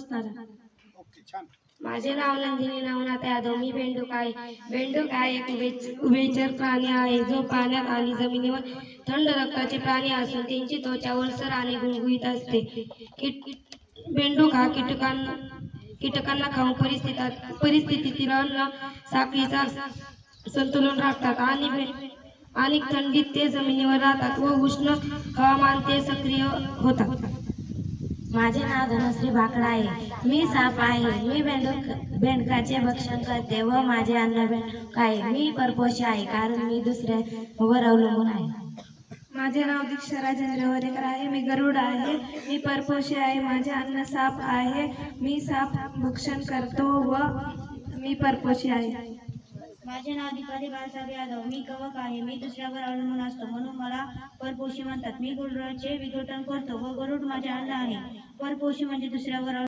असणार. माझे नाव नंदिनी नवनाथ यादव मी बेंडूक आहे बेंडूक हा एक उभेच- उभयचर प्राणी आहे जो पाण्यात आणि जमिनीवर थंड रक्ताचे प्राणी असून त्यांची त्वचा ओलसर आणि गुळगुळीत असते. कीट बेंडूक हा कीटकांना कीटकांना खाऊन परिस्थितीत परिस्थितीतील अन्न साखळीचा संतुलन राखतात आणि आणि थंडीत ते जमिनीवर राहतात व उष्ण हवामान ते सक्रिय होतात. माझे नाव धनश्री भाकडा आहे. मी साप आहे. मी बेंडूक बेंडकाचे भक्षण करते व माझे अन्न बेंडूक आहे. मी परपोषी आहे कारण मी दुसऱ्यावर अवलंबून आहे. माझे नाव दीक्षा राजेंद्र वरेकर आहे. मी गरुड आहे. मी परपोशी आहे. माझे अन्न साप आहे. मी साप भक्षण करतो व मी परपोशी आहे. माझे नाव दीपाली बाळासाहेब यादव. मी कवक आहे. मी दुसऱ्यावर अवलंबून असतो. म्हणून मला परपोषी म्हणतात. मी गुरुचे विघटन करतो व गरुड माझे अन्न आहे. परपोषी म्हणजे दुसऱ्यावर